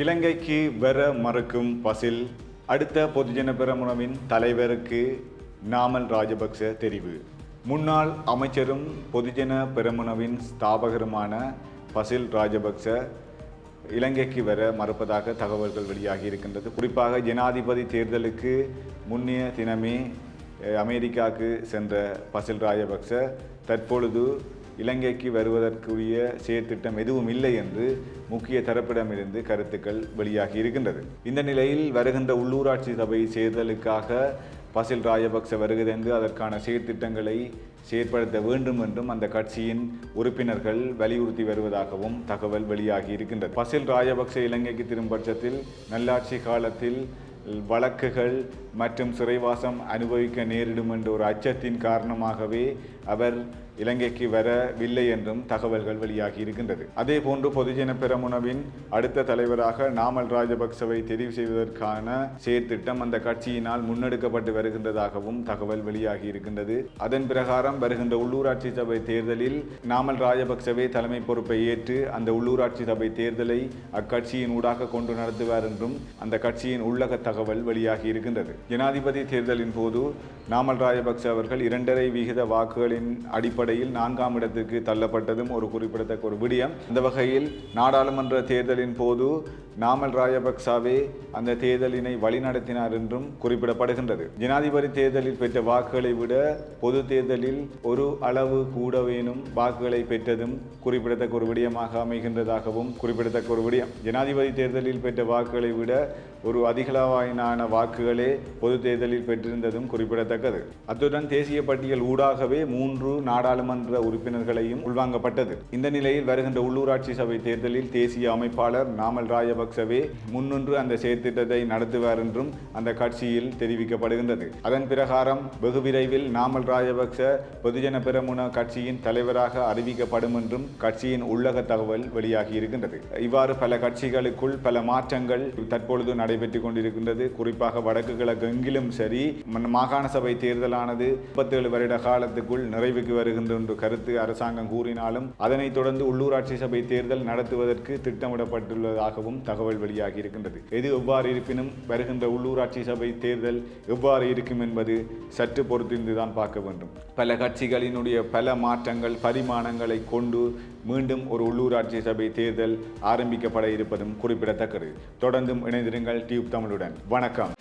இலங்கைக்கு வர மறுக்கும் பசில் அடுத்த பொதுஜன பெரமுனவின் தலைவருக்கு நாமல் ராஜபக்ச தெரிவு. முன்னாள் அமைச்சரும் பொதுஜன பெரமுனவின் ஸ்தாபகருமான பசில் ராஜபக்ச இலங்கைக்கு வர மறுப்பதாக தகவல்கள் வெளியாகி இருக்கின்றது. குறிப்பாக ஜனாதிபதி தேர்தலுக்கு முன்னைய தினமே அமெரிக்காவுக்கு சென்ற பசில் ராஜபக்ச தற்பொழுது இலங்கைக்கு வருவதற்குரிய செயற்திட்டம் எதுவும் இல்லை என்று முக்கிய தரப்பிடமிருந்து கருத்துக்கள் வெளியாகி இருக்கின்றது. இந்த நிலையில் வருகின்ற உள்ளூராட்சி சபை தேர்தலுக்காக பசில் ராஜபக்ச வருகிறது அதற்கான செயற்திட்டங்களை செயற்படுத்த வேண்டும் என்றும் அந்த கட்சியின் உறுப்பினர்கள் வலியுறுத்தி வருவதாகவும் தகவல் வெளியாகி இருக்கின்றது. பசில் ராஜபக்ச இலங்கைக்கு திரும்பும் பட்சத்தில் நல்லாட்சி காலத்தில் வழக்குகள் மற்றும் சிறைவாசம் அனுபவிக்க நேரிடும் என்ற ஒரு அச்சத்தின் காரணமாகவே அவர் இலங்கைக்கு வரவில்லை என்றும் தகவல்கள் வெளியாகி இருக்கின்றது. அதே போன்று பொதுஜன பெரமுனவின் அடுத்த தலைவராக நாமல் ராஜபக்சவை தெரிவு செய்வதற்கான செயற்திட்டம் அந்த கட்சியினால் முன்னெடுக்கப்பட்டு வருகின்றதாகவும் தகவல் வெளியாகி இருக்கின்றது. அதன் பிரகாரம் வருகின்ற உள்ளூராட்சி சபை தேர்தலில் நாமல் ராஜபக்சவே தலைமை பொறுப்பை ஏற்று அந்த உள்ளூராட்சி சபை தேர்தலை அக்கட்சியின் ஊடாக கொண்டு நடத்துவார் என்றும் அந்த கட்சியின் உள்ளக தகவல் வெளியாகி இருக்கின்றது. ஜனாதிபதி தேர்தலின் போது நாமல் ராஜபக்ச அவர்கள் இரண்டரை விகித வாக்குகளின் அடிப்படை அடிப்படையில் நான்காம் இடத்திற்கு தள்ளப்பட்டதும் ஒரு குறிப்பிடத்தக்க ஒரு விடியம். இந்த வகையில் நாடாளுமன்ற தேர்தலின் போது நாமல் ராஜபக்சாவே அந்த தேர்தலினை வழிநடத்தினார் என்றும் குறிப்பிடப்படுகின்றது. ஜனாதிபதி தேர்தலில் பெற்ற வாக்குகளை விட பொது தேர்தலில் ஒரு அளவு கூடவேனும் வாக்குகளை பெற்றதும் குறிப்பிடத்தக்க ஒரு விடயமாக அமைகின்றதாகவும் குறிப்பிடத்தக்க ஒரு விடயம். ஜனாதிபதி தேர்தலில் பெற்ற வாக்குகளை விட ஒரு அதிகளவாயினான வாக்குகளே பொது தேர்தலில் பெற்றிருந்ததும் குறிப்பிடத்தக்கது. அத்துடன் தேசிய பட்டியல் ஊடாகவே மூன்று நாடாளுமன்ற உறுப்பினர்களையும் உள்வாங்கப்பட்டது. இந்த நிலையில் வருகின்ற உள்ளூராட்சி சபை தேர்தலில் தேசிய அமைப்பாளர் நாமல் ராஜபக்சவே முன்னின்று அந்த செயற்திட்டத்தை நடத்துவார் என்றும் அந்த கட்சியில் தெரிவிக்கப்படுகின்றது. அதன் பிரகாரம் வெகு விரைவில் நாமல் ராஜபக்ச பொதுஜன பெரமுன கட்சியின் தலைவராக அறிவிக்கப்படும் என்றும் கட்சியின் உள்ளக தகவல் வெளியாகி இருக்கின்றது. இவ்வாறு பல கட்சிகளுக்குள் பல மாற்றங்கள் தற்பொழுது நடைபெற்றுக் கொண்டிருக்கின்றது. குறிப்பாக வடக்கு கிழக்கு எங்கிலும் சரி மாகாண சபை தேர்தலானது முப்பத்தேழு வருட காலத்துக்குள் நிறைவுக்கு வருகின்ற என்று கருத்து அரசாங்கம் கூறினாலும் அதனைத் தொடர்ந்து உள்ளூராட்சி சபை தேர்தல் நடத்துவதற்கு திட்டமிடப்பட்டுள்ளதாகவும் தகவல் வெளியாகி இருக்கின்றது. எது எவ்வாறு இருப்பினும் வருகின்ற உள்ளூராட்சி சபை தேர்தல் எவ்வாறு இருக்கும் என்பது சற்று பொறுத்திருந்துதான் பார்க்க வேண்டும். பல கட்சிகளினுடைய பல மாற்றங்கள் பரிமாணங்களை கொண்டு மீண்டும் ஒரு உள்ளூராட்சி சபை தேர்தல் ஆரம்பிக்கப்பட இருப்பதும் குறிப்பிடத்தக்கது. தொடர்ந்தும் இணைந்திருங்கள் டியூப் தமிழுடன். வணக்கம்.